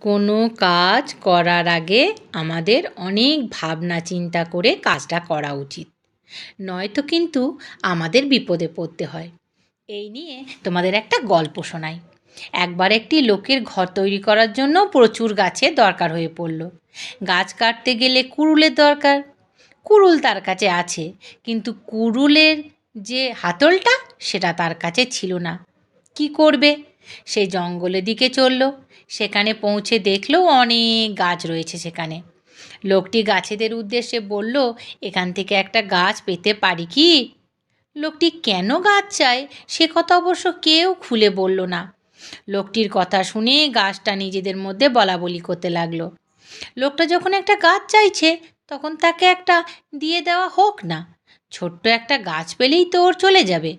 কোনো কাজ করার আগে আমাদের অনেক ভাবনা চিন্তা করে কাজটা করা উচিত। নয়তো কিন্তু আমাদের বিপদে পড়তে হয়। এই নিয়ে তোমাদের একটা গল্প শোনাই। একবার একটি লোকের ঘর তৈরি করার জন্য প্রচুর গাছের দরকার হয়ে পড়ল। গাছ কাটতে গেলে কুড়ুলের দরকার। কুড়ুল তার কাছে আছে, কিন্তু কুড়ুলের যে হাতলটা, সেটা তার কাছে ছিল না। কি করবে? সে জঙ্গলের দিকে চলল। সেখানে পৌঁছে দেখল অনেক গাছ রয়েছে সেখানে। লোকটি গাছেদের উদ্দেশ্যে বলল, এখান থেকে একটা গাছ পেতে পারি কি? লোকটি, কেন গাছ চায় সে কথা অবশ্য কেউ খুলে বলল না। লোকটির কথা শুনে গাছটা নিজেদের মধ্যে বলা বলি করতে লাগল। লোকটা যখন একটা গাছ চাইছে, তখন তাকে একটা দিয়ে দেওয়া হোক না। ছোট্ট একটা গাছ পেলেই তো ওর চলে যাবে।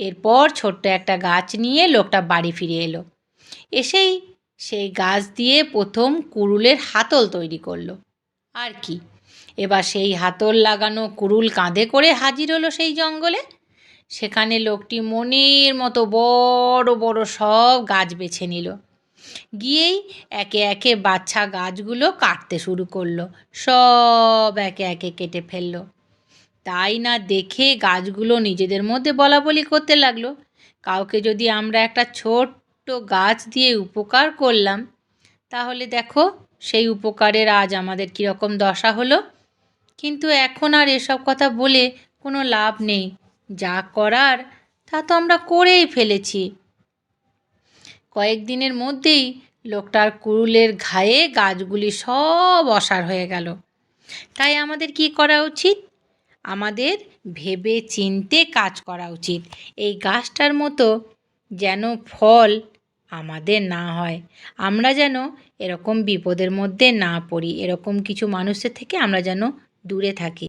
এরপর ছোট্ট একটা গাছ নিয়ে লোকটা বাড়ি ফিরে এলো। এসেই সেই গাছ দিয়ে প্রথম কুড়ুলের হাতল তৈরি করল। আর কি? এবার সেই হাতল লাগানো কুড়ুল কাঁধে করে হাজির হলো সেই জঙ্গলে। সেখানে লোকটি মনের মতো বড় বড় সব গাছ বেছে নিল। গিয়েই একে একে বাচ্চা গাছগুলো কাটতে শুরু করল। সব একে একে কেটে ফেলল। তাই না দেখে গাছগুলো নিজেদের মধ্যে বলা বলি করতে লাগল। কাউকে যদি আমরা একটা ছোট্ট গাছ দিয়ে উপকার করলাম, তাহলে দেখো সেই উপকারের আজ আমাদের কীরকম দশা হলো। কিন্তু এখন আর এসব কথা বলে কোনো লাভ নেই। যা করার, তা তো আমরা করেই ফেলেছি। কয়েকদিনের মধ্যেই লোকটার কুড়ুলের ঘায়ে গাছগুলি সব অসার হয়ে গেল। তাই আমাদের কি করা উচিত? আমাদের ভেবে চিনতে কাজ করা উচিত। এই গাছটার মতো যেন ফল আমাদের না হয়। আমরা যেন এরকম বিপদের মধ্যে না পড়ি। এরকম কিছু মানুষের থেকে আমরা যেন দূরে থাকি।